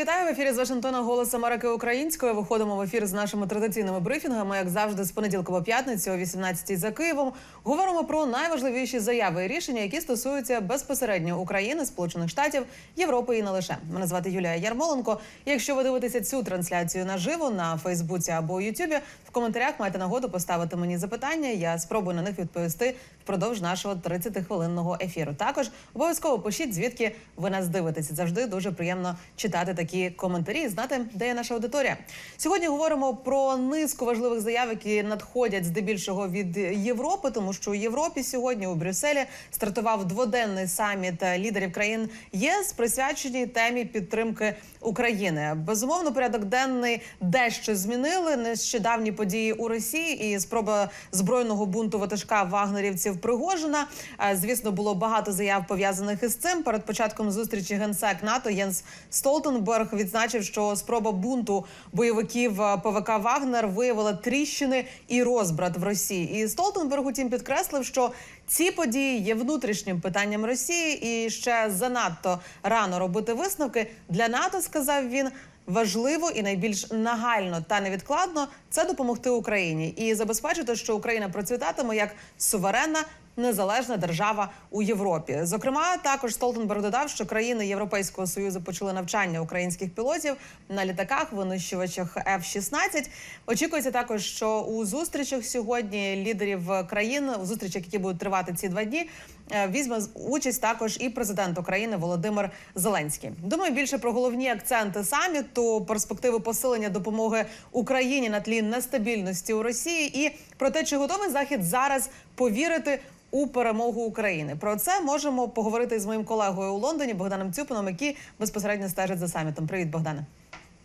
Вітаю в ефірі з Вашингтона Голос Америки Українською. Виходимо в ефір з нашими традиційними брифінгами, як завжди, з понеділка по п'ятницю о 18 за Києвом. Говоримо про найважливіші заяви і рішення, які стосуються безпосередньо України, Сполучених Штатів, Європи і не лише. Мене звати Юлія Ярмоленко. Якщо ви дивитеся цю трансляцію наживо на Фейсбуці або Ютубі, в коментарях маєте нагоду поставити мені запитання. Я спробую на них відповісти впродовж нашого 30-хвилинного ефіру. Також обов'язково пишіть, звідки ви нас дивитеся. Завжди дуже приємно читати такі коментарі знати, де є наша аудиторія. Сьогодні говоримо про низку важливих заяв, які надходять здебільшого від Європи, тому що у Європі сьогодні у Брюсселі стартував дводенний саміт лідерів країн ЄС, присвяченій темі підтримки України. Безумовно, порядок денний дещо змінили нещодавні події у Росії і спроба збройного бунту ватажка вагнерівців Пригожина. Е, Звісно, було багато заяв пов'язаних із цим. Перед початком зустрічі генсек НАТО Єнс Столтенберг відзначив, що спроба бунту бойовиків е, ПВК Вагнер виявила тріщини і розбрат в Росії. І Столтенберг утім підкреслив, що ці події є внутрішнім питанням Росії, і ще занадто рано робити висновки для НАТО. Сказав він. Важливо і найбільш нагально та невідкладно це допомогти Україні і забезпечити, що Україна процвітатиме як суверенна незалежна держава у Європі. Зокрема, також Столтенберг додав, що країни Європейського союзу почали навчання українських пілотів на літаках, винищувачах F-16. Очікується також, що у зустрічах сьогодні лідерів країн у зустрічах, які будуть тривати ці два дні. е, Візьме участь також і президент України Володимир Зеленський. Думаю, більше про головні акценти саміту, перспективи посилення допомоги Україні на тлі нестабільності у Росії, і про те, чи готовий захід зараз повірити у перемогу України. Про це можемо поговорити з моїм колегою у Лондоні Богданом Цюпином, який безпосередньо стежить за самітом. Привіт, Богдане.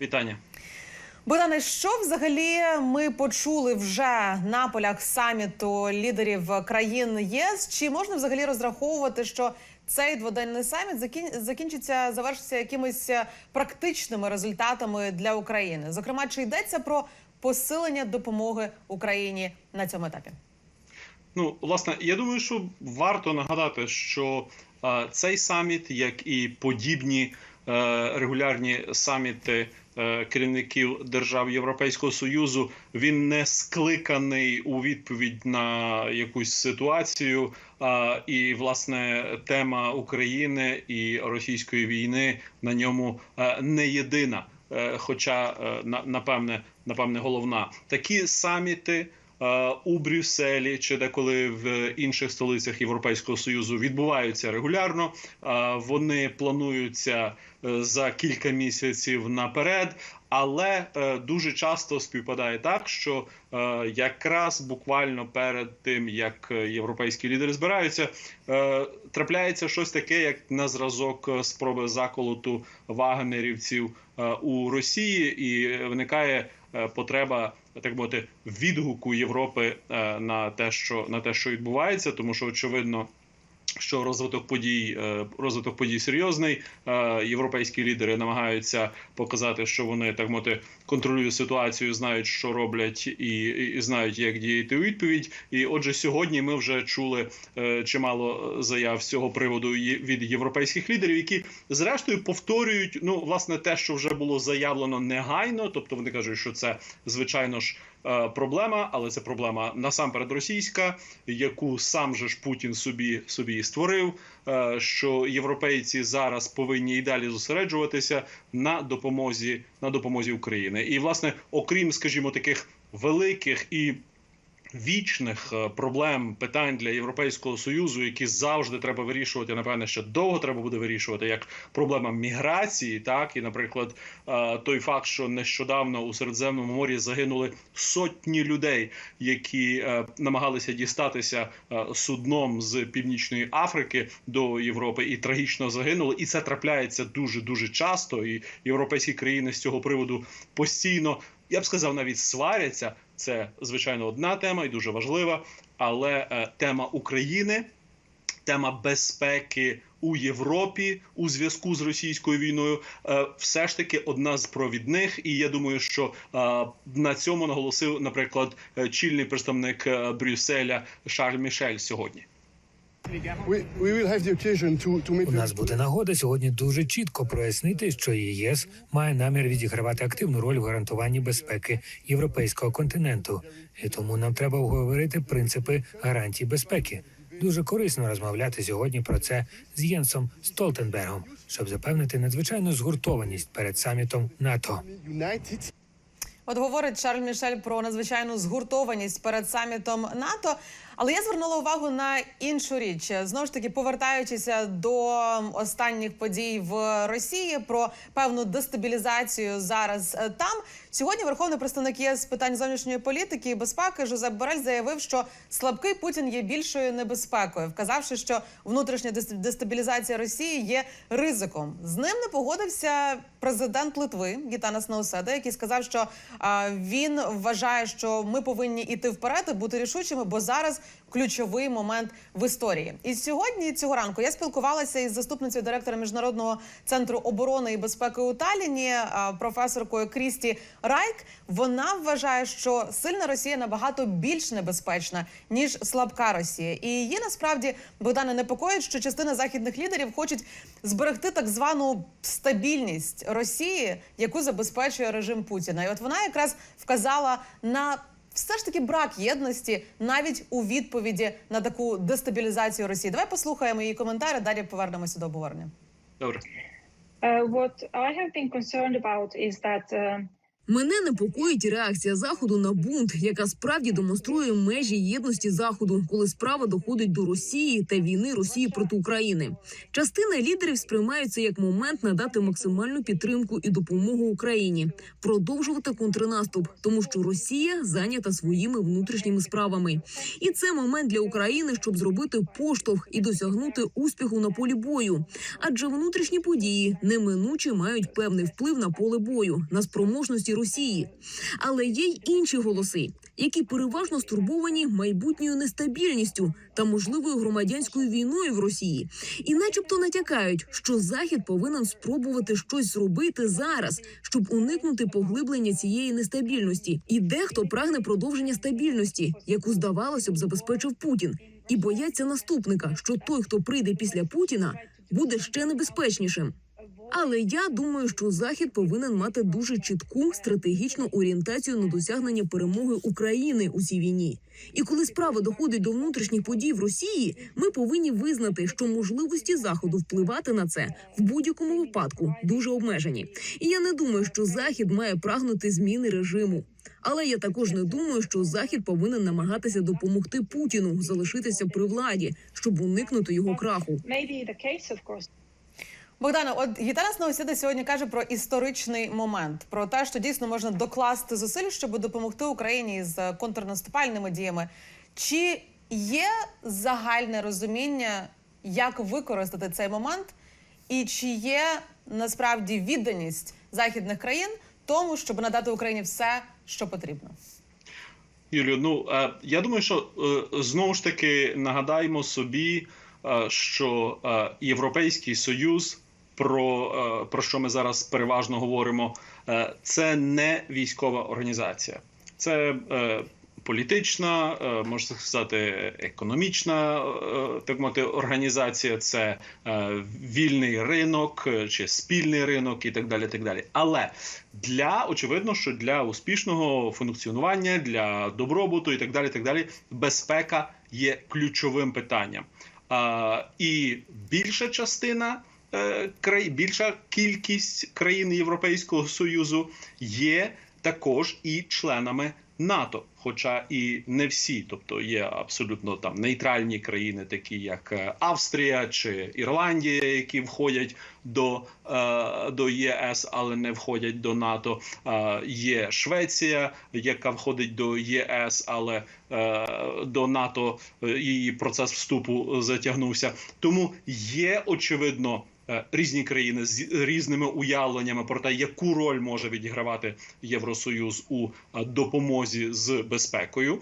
Вітання. Богдане, що взагалі ми почули вже на полях саміту лідерів країн ЄС? Чи можна взагалі розраховувати, що цей дводенний саміт закін- закінчиться, завершиться якимись практичними результатами для України? Зокрема, чи йдеться про посилення допомоги Україні на цьому етапі? Ну, власне, я думаю, що варто нагадати, що е, цей саміт, як і подібні е, регулярні саміти е, керівників держав Європейського союзу, він не скликаний у відповідь на якусь ситуацію. Е, і власне тема України і російської війни на ньому е, не єдина. Е, Хоча е, напевне, напевне, головна такі саміти е, у Брюсселі чи деколи в інших столицях Європейського союзу відбуваються регулярно. Вони плануються за кілька місяців наперед. Але е, дуже часто співпадає так, що е, якраз буквально перед тим, як е, європейські лідери збираються, трапляється щось таке, як на зразок спроби заколоту вагнерівців у Росії, і виникає потреба так мовити відгуку Європи на те, що на те, що відбувається, тому що очевидно. Що розвиток подій, е, розвиток подій серйозний. Е, Європейські лідери намагаються показати, що вони так мовити контролюють ситуацію, знають, що роблять, і, і знають, як діяти у відповідь. І отже, сьогодні ми вже чули е, чимало заяв з цього приводу від європейських лідерів, які зрештою повторюють ну власне те, що вже було заявлено негайно. Тобто вони кажуть, що це звичайно ж проблема, але це проблема насамперед російська, яку сам же ж Путін собі собі створив. е, Що європейці зараз повинні і далі зосереджуватися на допомозі на допомозі України, і власне, окрім, скажімо, таких великих і вічних е, проблем питань для європейського союзу, які завжди треба вирішувати. Напевне, ще довго треба буде вирішувати, як проблема міграції, так і, наприклад, е, той факт, що нещодавно у Середземному морі загинули сотні людей, які е, намагалися дістатися судном з північної Африки до Європи, і трагічно загинули. І це трапляється дуже дуже часто. І європейські країни з цього приводу постійно я б сказав, навіть сваряться. Це звичайно одна тема і дуже важлива. Але е, тема України, тема безпеки у Європі у зв'язку з російською війною, е, все ж таки одна з провідних. І я думаю, що е, на цьому наголосив, наприклад, е, чільний представник е, Брюсселя Шарль Мішель сьогодні. У нас буде нагода сьогодні дуже чітко прояснити, що ЄС має намір відігравати активну роль в гарантуванні безпеки європейського континенту, і тому нам треба обговорити принципи гарантій безпеки. Дуже корисно розмовляти сьогодні про це з Єнсом Столтенбергом, щоб запевнити надзвичайну згуртованість перед самітом НАТО. От говорить Шарль Мішель про надзвичайну згуртованість перед самітом НАТО. Але я звернула увагу на іншу річ. Знову ж таки, повертаючися до останніх подій в Росії про певну дестабілізацію зараз е, там. Сьогодні верховний представник ЄС з питань зовнішньої політики і безпеки Жозеп Борель заявив, що слабкий Путін є більшою небезпекою, вказавши, що внутрішня дес- дестабілізація Росії є ризиком. З ним не погодився президент Литви Гітанас Науседа, який сказав, що а, він вважає, що ми повинні іти вперед і бути рішучими, бо зараз ключовий момент в історії. І сьогодні цього ранку я спілкувалася із заступницею директора міжнародного центру оборони і безпеки у Таліні, професоркою Крісті Райк. Вона вважає, що сильна Росія набагато більш небезпечна ніж слабка Росія, і її насправді Богдане непокоїть, що частина західних лідерів хочуть зберегти так звану стабільність Росії, яку забезпечує режим Путіна. І от вона якраз вказала на все ж таки брак єдності навіть у відповіді на таку дестабілізацію Росії. Давай послухаємо її коментарі. Далі повернемося до обговорення. Добре. Uh, what I have been concerned about is that uh, Мене непокоїть реакція заходу на бунт, яка справді демонструє межі єдності заходу, коли справа доходить до Росії та війни Росії проти України. Частина лідерів сприймають це як момент надати максимальну підтримку і допомогу Україні, продовжувати контрнаступ, тому що Росія зайнята своїми внутрішніми справами, і це момент для України, щоб зробити поштовх і досягнути успіху на полі бою. Адже внутрішні події неминуче мають певний вплив на поле бою, на спроможності Росії. Але є й інші голоси, які переважно стурбовані майбутньою нестабільністю та можливою громадянською війною в Росії, і, начебто, натякають, що Захід повинен спробувати щось зробити зараз, щоб уникнути поглиблення цієї нестабільності. І дехто прагне продовження стабільності, яку здавалося б забезпечив Путін, і бояться наступника, що той, хто прийде після Путіна, буде ще небезпечнішим. Але я думаю, що захід повинен мати дуже чітку стратегічну орієнтацію на досягнення перемоги України у цій війні. І коли справа доходить до внутрішніх подій в Росії, ми повинні визнати, що можливості заходу впливати на це в будь-якому випадку дуже обмежені. І я не думаю, що захід має прагнути зміни режиму. Але я також не думаю, що захід повинен намагатися допомогти Путіну залишитися при владі, щоб уникнути його краху. Богдана, от Гітарас Наусіда сьогодні каже про історичний момент, про те, що дійсно можна докласти зусиль, щоб допомогти Україні з контрнаступальними діями. Чи є загальне розуміння, як використати цей момент, і чи є насправді відданість західних країн тому, щоб надати Україні все, що потрібно? Юлію, ну е, я думаю, що е, знову ж таки нагадаємо собі, е, що Європейський Союз, про, е, про що ми зараз переважно говоримо, е, це не військова організація, це е, політична, можна сказати, економічна так мовити, організація, це вільний ринок чи спільний ринок і так далі. Так далі. Але для очевидно, що для успішного функціонування, для добробуту і так далі, так далі, безпека є ключовим питанням. І більша частина більша кількість країн Європейського союзу є також і членами НАТО, хоча і не всі, тобто є абсолютно там нейтральні країни, такі як е, Австрія чи Ірландія, які входять до, е, до ЄС, але не входять до НАТО. Е, є Швеція, яка входить до ЄС, але е, до НАТО е, її процес вступу затягнувся. Тому є очевидно. Е, Різні країни з різними уявленнями про те, яку роль може відігравати Євросоюз у е, допомозі з безпекою.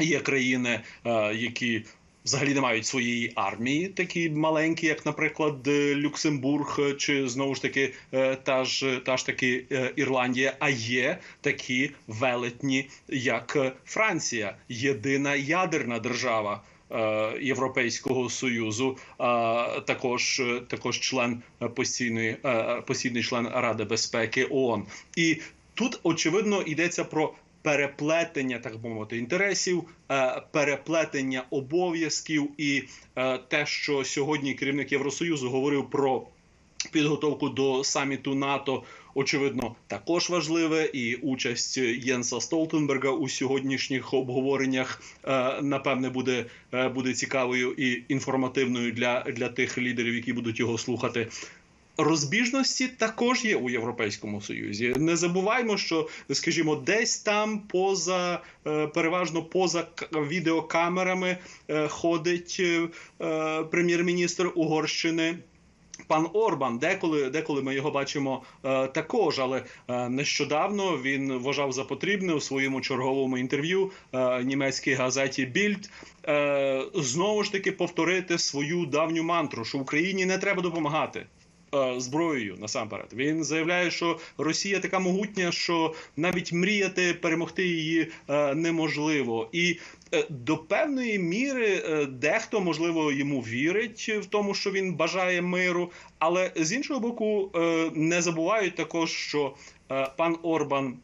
Є країни, е, які взагалі не мають своєї армії, такі маленькі, як, наприклад, Люксембург, чи знову ж таки та ж та ж таки Ірландія. А є такі велетні, як Франція, єдина ядерна держава. Е, Європейського союзу, а також е, також член постійної е, постійний член Ради безпеки ООН. І тут очевидно йдеться про переплетення, так мовити, інтересів, переплетення обов'язків, і те, що сьогодні керівник Євросоюзу говорив про підготовку до саміту НАТО, очевидно, також важливе, і участь Єнса Столтенберга у сьогоднішніх обговореннях е, напевне буде, е, буде цікавою і інформативною для, для тих лідерів, які будуть його слухати. Розбіжності також є у Європейському Союзі. Не забуваймо, що, скажімо, десь там поза е, переважно поза відеокамерами ходить прем'єр-міністр Угорщини. Пан Орбан, деколи, деколи ми його бачимо е, також, але е, нещодавно він вважав за потрібне у своєму черговому інтерв'ю е, німецькій газеті Більд е, знову ж таки повторити свою давню мантру, що Україні не треба допомагати. е, Зброєю насамперед він заявляє, що Росія така могутня, що навіть мріяти перемогти її е, неможливо, і до певної міри е, дехто можливо йому вірить в тому, що він бажає миру, але з іншого боку, е, не забувають також, що е, пан Орбан.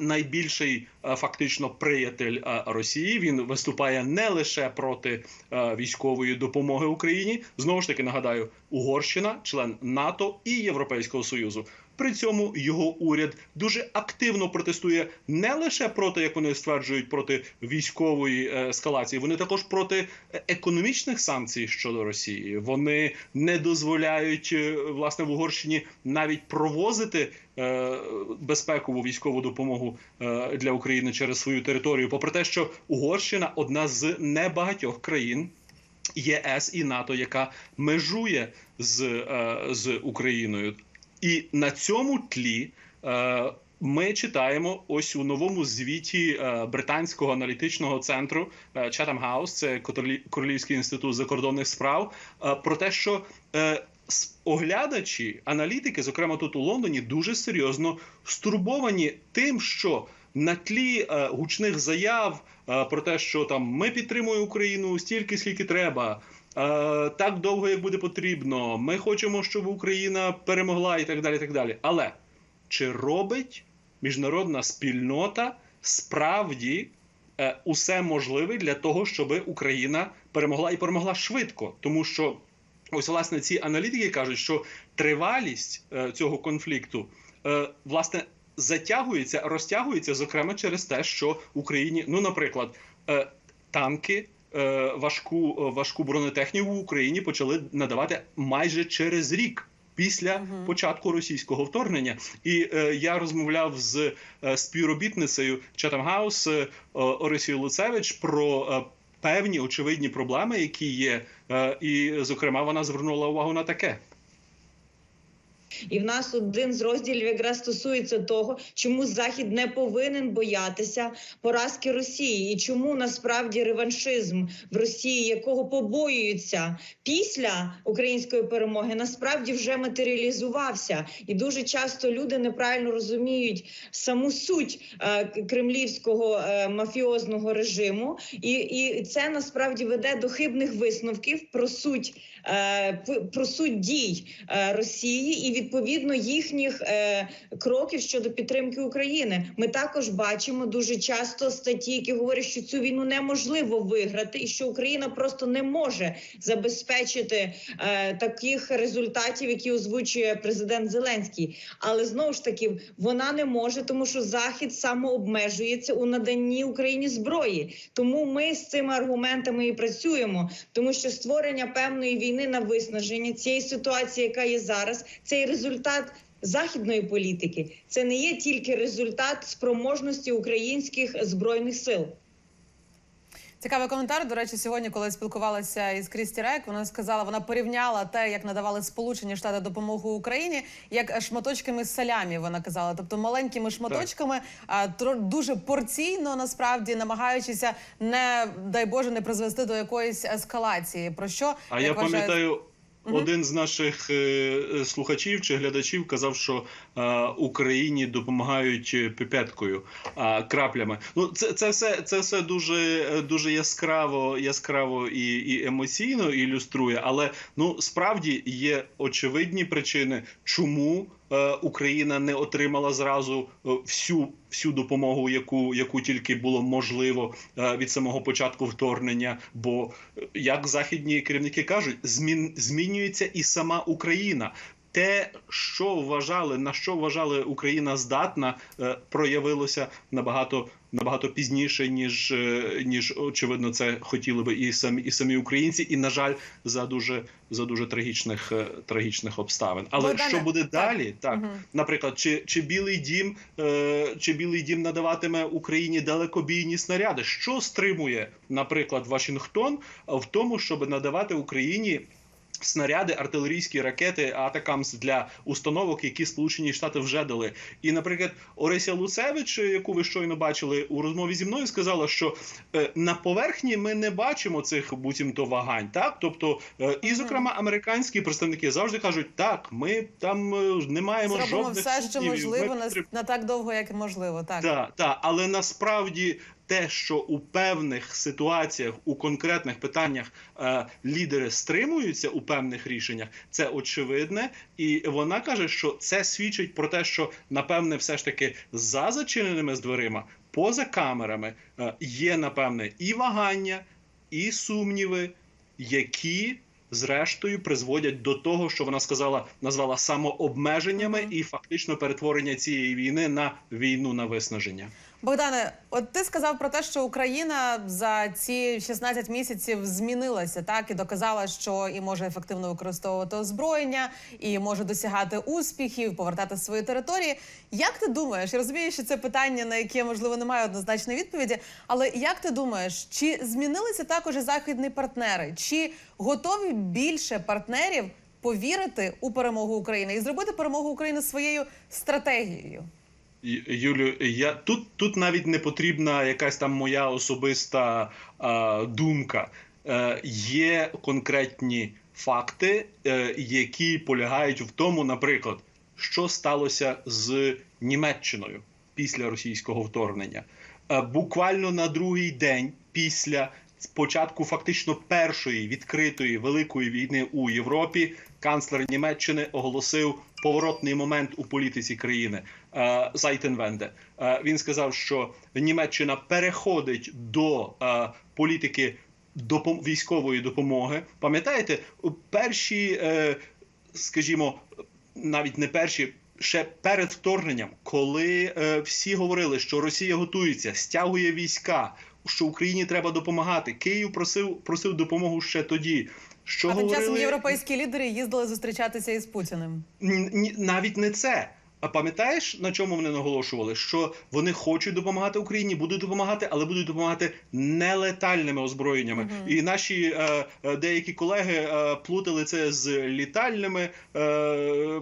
Найбільший е, фактично приятель е, Росії він виступає не лише проти е, військової допомоги Україні. Знову ж таки нагадаю, Угорщина, член НАТО і Європейського союзу. При цьому його уряд дуже активно протестує не лише проти, як вони стверджують, проти військової е, ескалації. Вони також проти е, економічних санкцій щодо Росії. Вони не дозволяють е, власне в Угорщині навіть провозити безпекову військову допомогу для України через свою територію. Попри те, що Угорщина одна з небагатьох країн. ЄС і НАТО, яка межує з, з Україною, і на цьому тлі е, ми читаємо ось у новому звіті е, британського аналітичного центру е, Chatham House, це Королівський інститут закордонних справ, про те, що оглядачі, аналітики, зокрема тут у Лондоні, дуже серйозно стурбовані тим, що на тлі гучних заяв про те, що там ми підтримуємо Україну стільки, скільки треба. Е, так довго, як буде потрібно. Ми хочемо, щоб Україна перемогла і так далі. і так далі. Але чи робить міжнародна спільнота справді е, усе можливе для того, щоб Україна перемогла і перемогла швидко? Тому що ось власне ці аналітики кажуть, що тривалість е, цього конфлікту власне затягується, розтягується, зокрема через те, що Україні, ну, наприклад, танки. Е, Важку важку бронетехніку в Україні почали надавати майже через рік після початку російського вторгнення. І е, я розмовляв з е, співробітницею Chatham House е, Орисією Луцевич про е, певні очевидні проблеми, які є. Е, і, зокрема, вона звернула увагу на таке. І в нас один з розділів якраз стосується того, чому Захід не повинен боятися поразки Росії, і чому насправді реваншизм в Росії, якого побоюються після української перемоги, насправді вже матеріалізувався. І дуже часто люди неправильно розуміють саму суть е, кремлівського е, мафіозного режиму, і, і це насправді веде до хибних висновків про суть е, про суть дій Росії і відповідно їхніх е, кроків щодо підтримки України. Ми також бачимо дуже часто статті, які говорять, що цю війну неможливо виграти, і що Україна просто не може забезпечити е, таких результатів, які озвучує президент Зеленський. Але знову ж таки вона не може, тому що Захід самообмежується у наданні Україні зброї. Тому ми з цими аргументами і працюємо, тому що створення певної війни на виснаження цієї ситуації, яка є зараз, це результат. Західної політики це не є тільки результат спроможності українських збройних сил. Цікавий коментар. До речі, сьогодні, коли я спілкувалася із Крісті Рек, вона сказала, вона порівняла те, як надавали Сполучені Штати допомогу Україні, як шматочками салямі. Вона казала, тобто маленькими шматочками, а тро- дуже порційно, насправді намагаючися не дай Боже не призвести до якоїсь ескалації. Про що А як я вважає- пам'ятаю. Один з наших е, е, слухачів чи глядачів казав, що е, Україні допомагають піпеткою, краплями. Ну це, це все це все дуже дуже яскраво, яскраво і, і емоційно ілюструє. Але ну справді є очевидні причини, чому Україна не отримала зразу е, всю всю допомогу, яку яку тільки було можливо е, від самого початку вторгнення. Бо е, як західні керівники кажуть, змін змінюється і сама Україна. Те, що вважали, на що вважали Україна здатна, е, проявилося набагато набагато пізніше, ніж е, ніж очевидно, це хотіли би і самі і самі українці, і на жаль, за дуже за дуже трагічних е, трагічних обставин. Але Богдане, що буде далі? Так, Мгм. наприклад, чи, чи білий дім е, чи білий дім надаватиме Україні далекобійні снаряди? Що стримує, наприклад, Вашингтон в тому, щоб надавати Україні снаряди, артилерійські ракети Атакамс для установок, які Сполучені Штати вже дали. І, наприклад, Орися Луцевич, яку ви щойно бачили у розмові зі мною, сказала, що е, на поверхні ми не бачимо цих буцімто вагань. Так, тобто, е, і зокрема, американські представники завжди кажуть, так, ми там е, не маємо Зробимо жодних все, що сумнівів, ми можливо, на, на так довго, як можливо. Так. Так, так, але насправді те, що у певних ситуаціях, у конкретних питаннях е, лідери стримуються у певних рішеннях, це очевидне, і вона каже, що це свідчить про те, що напевне, все ж таки за зачиненими з дверима, поза камерами, е, є напевне і вагання, і сумніви, які. Зрештою, призводять до того, що вона сказала, назвала самообмеженнями і фактично перетворення цієї війни на війну на виснаження. Богдане, от ти сказав про те, що Україна за ці 16 місяців змінилася, так і доказала, що і може ефективно використовувати озброєння, і може досягати успіхів, повертати свої території. Як ти думаєш? Я розумію, що це питання, на яке можливо немає однозначної відповіді. Але як ти думаєш, чи змінилися також західні партнери? Чи готові більше партнерів повірити у перемогу України і зробити перемогу України своєю стратегією? Юлю, я тут, тут навіть не потрібна якась там моя особиста а, думка. Е, є конкретні факти, е, які полягають в тому, наприклад, що сталося з Німеччиною після російського вторгнення. Е, буквально на другий день після початку фактично першої відкритої великої війни у Європі канцлер Німеччини оголосив поворотний момент у політиці країни е, Зайтенвенде. Е, Він сказав, що Німеччина переходить до е, політики допом- військової допомоги. Пам'ятаєте, перші, скажімо, навіть не перші. Ще перед вторгненням, коли всі говорили, що Росія готується, стягує війська, що Україні треба допомагати. Київ просив просив допомогу ще тоді. Що а тим говорили... часом європейські лідери їздили зустрічатися із Путіним. Ні, навіть не це. А пам'ятаєш, на чому вони наголошували? Що вони хочуть допомагати Україні, будуть допомагати, але будуть допомагати нелетальними озброєннями. Мгм. І наші е, е, деякі колеги е, плутали це з літальними е,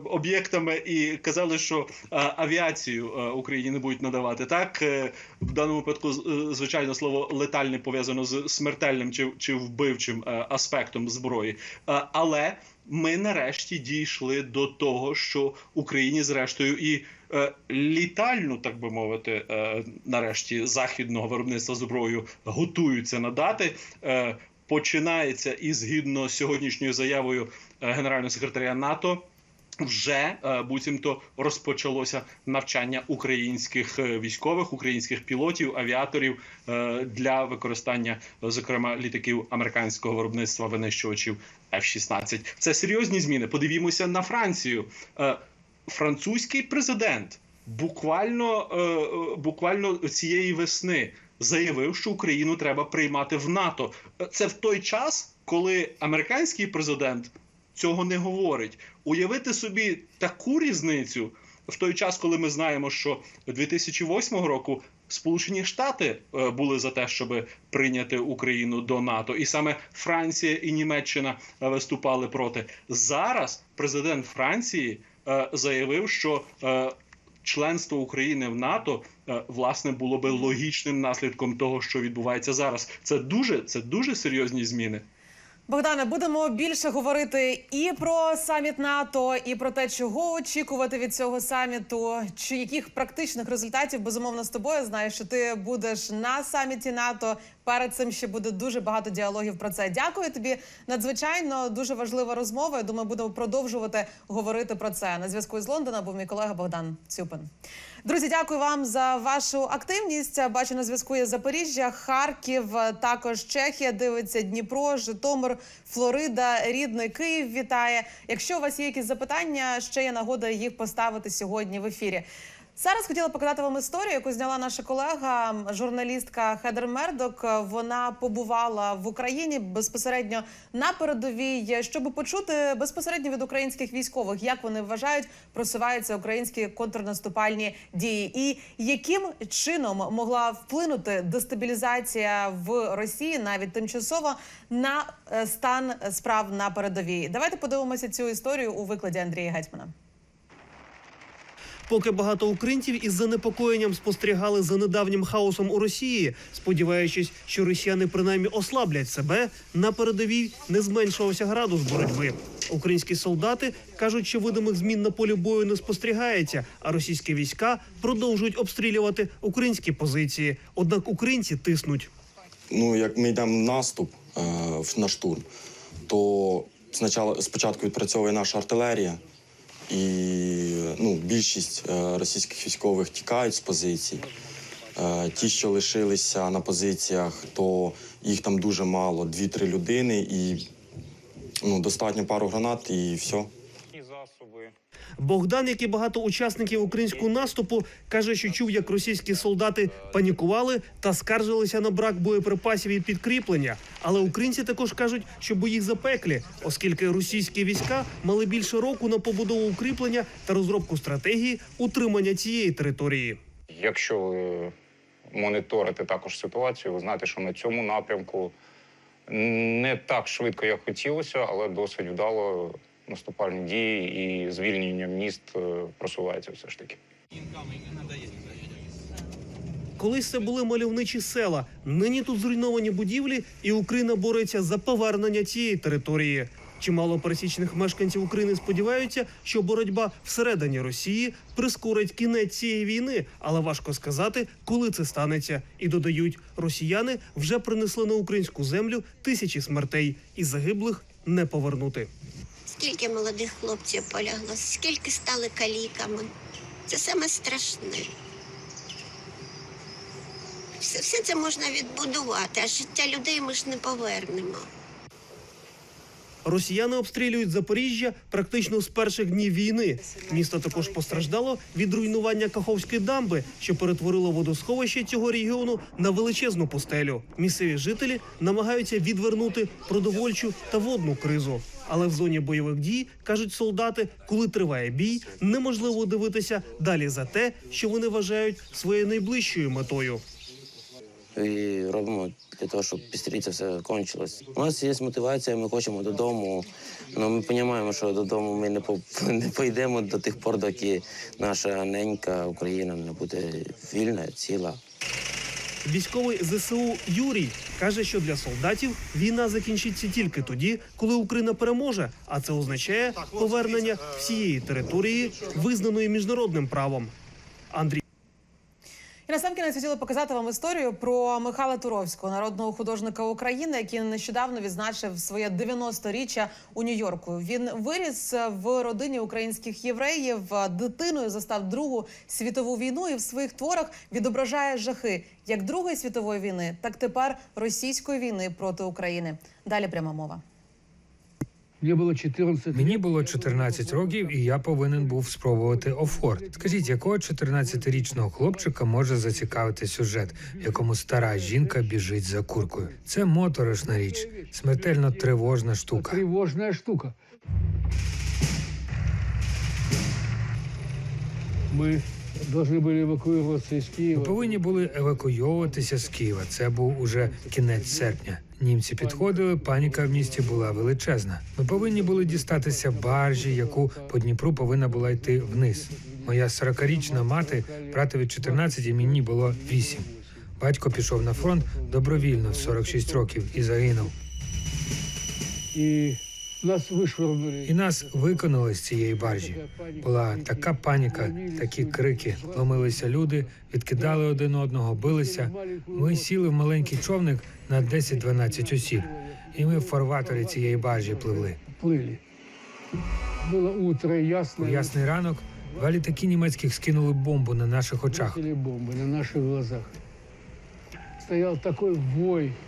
об'єктами і казали, що е, авіацію е, Україні не будуть надавати. Так е, в даному випадку, е, звичайно, слово летальне пов'язано з смертельним чи, чи вбивчим е, аспектом зброї. Е, але ми нарешті дійшли до того, що Україні, зрештою, і е, літальну, так би мовити, е, нарешті західного виробництва зброю готуються надати. Е, починається і згідно з сьогоднішньою заявою е, генерального секретаря НАТО. Вже е, буцімто розпочалося навчання українських е, військових, українських пілотів, авіаторів е, для використання, зокрема, літаків американського виробництва винищувачів F-16. Це серйозні зміни. Подивімося на Францію. Французький президент буквально, буквально цієї весни заявив, що Україну треба приймати в НАТО. Це в той час, коли американський президент цього не говорить. Уявити собі таку різницю в той час, коли ми знаємо, що 2008 року Сполучені Штати е, були за те, щоб прийняти Україну до НАТО, і саме Франція і Німеччина е, виступали проти. Зараз президент Франції е, заявив, що членство України в НАТО власне було би логічним наслідком того, що відбувається зараз. Це дуже це дуже серйозні зміни. Богдане, будемо більше говорити і про саміт НАТО, і про те, чого очікувати від цього саміту, чи яких практичних результатів безумовно з тобою. знаєш, що ти будеш на саміті НАТО. Перед цим ще буде дуже багато діалогів про це. Дякую тобі. Надзвичайно дуже важлива розмова. Я думаю, будемо продовжувати говорити про це. На зв'язку з Лондона був мій колега Богдан Цюпин. Друзі, дякую вам за вашу активність. Бачу на зв'язку є Запоріжжя, Харків, також Чехія дивиться, Дніпро, Житомир, Флорида, рідний Київ вітає. Якщо у вас є якісь запитання, ще є нагода їх поставити сьогодні в ефірі. Зараз хотіла показати вам історію, яку зняла наша колега, журналістка Хедер Мердок. Вона побувала в Україні безпосередньо на передовій, щоб почути безпосередньо від українських військових, як вони вважають, просуваються українські контрнаступальні дії, і яким чином могла вплинути дестабілізація в Росії навіть тимчасово на е, стан справ на передовій. Давайте подивимося цю історію у викладі Андрія Гетьмана. Поки багато українців із занепокоєнням спостерігали за недавнім хаосом у Росії, сподіваючись, що росіяни принаймні ослаблять себе, на передовій не зменшувався градус боротьби. Українські солдати кажуть, що видимих змін на полі бою не спостерігається, а російські війська продовжують обстрілювати українські позиції. Однак українці тиснуть. ну, як ми йдемо наступ е, на штурм, то спочатку відпрацьовує наша артилерія, і ну, більшість е, російських військових тікають з позицій. Е, ті, що лишилися на позиціях, то їх там дуже мало, дві-три людини, і ну, достатньо пару гранат, і все. Богдан, як і багато учасників українського наступу, каже, що чув, як російські солдати панікували та скаржилися на брак боєприпасів і підкріплення. Але українці також кажуть, що бої запеклі, оскільки російські війська мали більше року на побудову укріплення та розробку стратегії утримання цієї території. Якщо ви моніторите також ситуацію, ви знаєте, що на цьому напрямку не так швидко, як хотілося, але досить вдало наступальні дії і звільнення міст е, просувається все ж таки. Колись це були мальовничі села. Нині тут зруйновані будівлі, і Україна бореться за повернення цієї території. Чимало пересічних мешканців України сподіваються, що боротьба всередині Росії прискорить кінець цієї війни, але важко сказати, коли це станеться. І додають, росіяни вже принесли на українську землю тисячі смертей, і загиблих не повернути. Скільки молодих хлопців полягло, скільки стали каліками. Це саме страшне. Все, все це можна відбудувати, а життя людей ми ж не повернемо. Росіяни обстрілюють Запоріжжя практично з перших днів війни. Місто також постраждало від руйнування Каховської дамби, що перетворило водосховище цього регіону на величезну пустелю. Місцеві жителі намагаються відвернути продовольчу та водну кризу. Але в зоні бойових дій кажуть солдати, коли триває бій, неможливо дивитися далі за те, що вони вважають своєю найближчою метою. І робимо для того, щоб швидше це все кончилось. У нас є мотивація, ми хочемо додому. але ми розуміємо, що додому ми не по не поїдемо до тих пор, доки наша ненька Україна не буде вільна, ціла. Військовий ЗСУ Юрій каже, що для солдатів війна закінчиться тільки тоді, коли Україна переможе, а це означає повернення всієї території, визнаної міжнародним правом. Андрій. І насамкінець хотіла показати вам історію про Михайла Туровського, народного художника України, який нещодавно відзначив своє 90-річчя у Нью-Йорку. Він виріс в родині українських євреїв, дитиною застав Другу світову війну і в своїх творах відображає жахи як Другої світової війни, так тепер російської війни проти України. Далі пряма мова. Мне было 14 Мені було 14 років, і я повинен був спробувати офорт. Скажіть, якого 14-річного хлопчика може зацікавити сюжет, в якому стара жінка біжить за куркою? Це моторошна річ, смертельно тривожна штука. Тревожная штука. Мы должны были эвакуироваться из Ми Киева. повинні були евакуйовуватися з Києва. Це був уже кінець серпня. Німці підходили, паніка в місті була величезна. Ми повинні були дістатися баржі, яку по Дніпру повинна була йти вниз. Моя 40-річна мати, братові 14, і мені було 8. Батько пішов на фронт добровільно в 46 років і загинув. И нас вышвырнули. І нас виконали з цієї баржі. Була така паніка, такі крики. Ломилися люди, відкидали один одного, билися. Ми сіли в маленький човник на 10-12 осіб, і ми в фарватері цієї баржі пливли. Плыли. Было утро, У ясно. ясний ранок два літаки німецьких скинули бомбу на наших очах. Бросили бомбы на наших глазах. Стоял такой вой этих людей.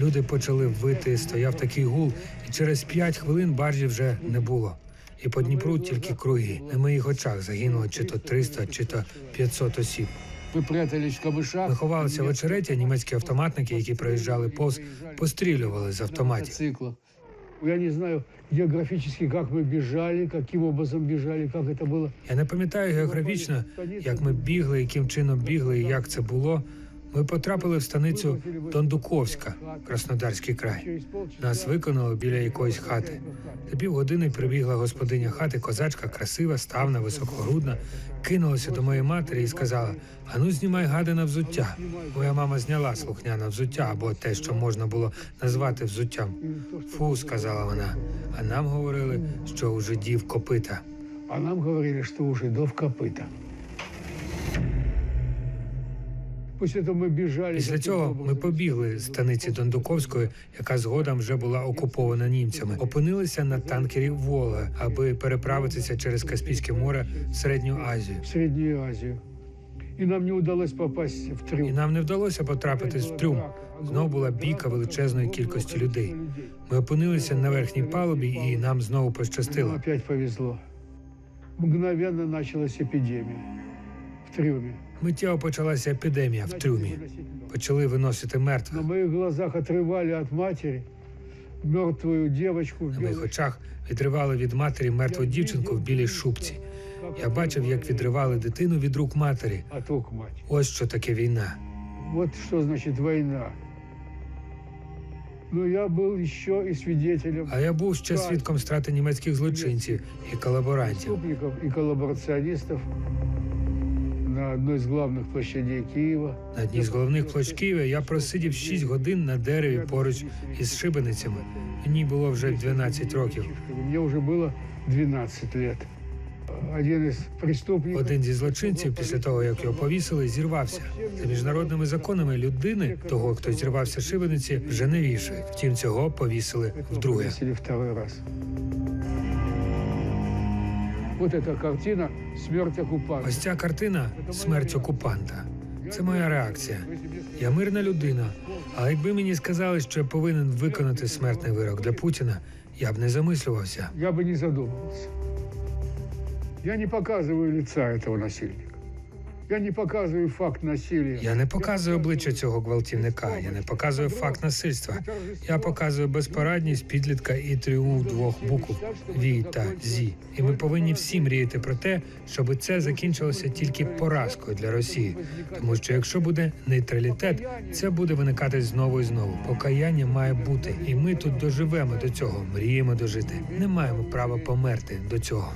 Люди почали вити, стояв такий гул, і через п'ять хвилин баржі вже не було. І по Дніпру тільки круги. На моїх очах загинуло чи то 300, чи то 500 осіб. Мы прятались в камышах. Ми ховалися в очереті, а німецькі автоматники, які проїжджали повз, пострілювали з автоматів. мотоциклов. Я не знаю географически, как мы бежали, каким образом бежали, как это было. Я не пам'ятаю географічно, як ми бігли, яким чином бігли і як це було. Ми потрапили в станицю Дондуковська, Краснодарський край. Нас виконали біля якоїсь хати. За півгодини прибігла господиня хати, козачка, красива, ставна, високогрудна, кинулася до моєї матері і сказала: Ану, знімай гади на взуття. Моя мама зняла слухняне взуття або те, що можна було назвати взуттям. Фу, сказала вона. А нам говорили, що у жидів копита. А нам говорили, что у жидов копыта. Після цього ми побігли з станиці Дондуковської, яка згодом вже була окупована німцями. Опинилися на танкері Волга, аби переправитися через Каспійське море в Середню Азію. в Среднюю Азию. И нам не удалось попасть в трюм. І нам не вдалося потрапити в трюм. Знов була бійка величезної кількості людей. Ми опинилися на верхній палубі, і нам знову пощастило. опять повезло. Мгновенно началась эпидемия в трюме. Миттєво почалася епідемія в трюмі. Почали виносити На мертвих. моих глазах отрывали от матери мертвую девочку в На моїх очах відривали від матері мертву дівчинку в білій шубці. Я бачив, як відривали дитину від рук матері. от. Ось що таке війна. Вот что значит война. Но я был еще и свидетелем А я був ще свідком страти німецьких злочинців і колаборантів. и коллаборационистов на одной из главных площадей Киева. На одній з головних площ Києва я просидів 6 годин на дереві поруч із шибеницями. Мені було вже 12 років. Мне уже было 12 лет. Один из преступников... Один зі злочинців, після того як його повісили, зірвався. За міжнародними законами людини, того, хто зірвався з шибениці, вже не вішають. Втім, цього повісили вдруге. Повесили второй раз. Вот эта картина «Смерть оккупанта». Ось ця картина смерть окупанта. Це моя реакція. Я мирна людина. Але якби мені сказали, що я повинен виконати смертний вирок для Путіна, я б не замислювався. Я бы не задумывался. Я не показываю лица этого насильника. Я не показываю факт насилия. Я не показую обличчя цього гвалтівника. Я не показую факт насильства. Я показую безпорадність підлітка і тріумф двох букв ві та зі. І ми повинні всі мріяти про те, щоб це закінчилося тільки поразкою для Росії. Тому що якщо буде нейтралітет, це буде виникати знову і знову. Покаяння має бути, і ми тут доживемо до цього. Мріємо дожити. Не маємо права померти до цього.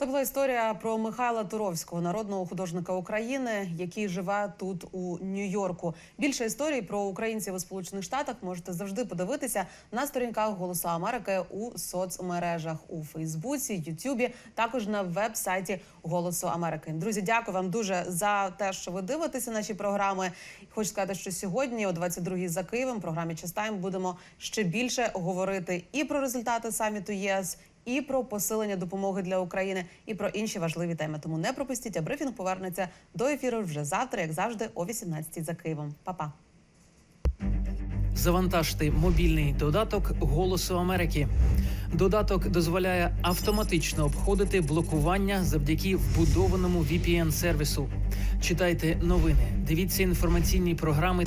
Це була історія про Михайла Туровського, народного художника України, який живе тут у Нью-Йорку. Більше історій про українців у Сполучених Штатах можете завжди подивитися на сторінках Голосу Америки у соцмережах у Фейсбуці, Ютубі, також на веб-сайті Голосу Америки. Друзі, дякую вам дуже за те, що ви дивитеся наші програми. Хочу сказати, що сьогодні, о 22-й за Києвом, в програмі Частайм будемо ще більше говорити і про результати саміту ЄС. І про посилення допомоги для України, і про інші важливі теми. Тому не пропустіть, а брифінг повернеться до ефіру вже завтра, як завжди, о 18 за Києвом. Па-па. Завантажте мобільний додаток Голосу Америки. Додаток дозволяє автоматично обходити блокування завдяки вбудованому VPN сервісу. Читайте новини, дивіться інформаційні програми.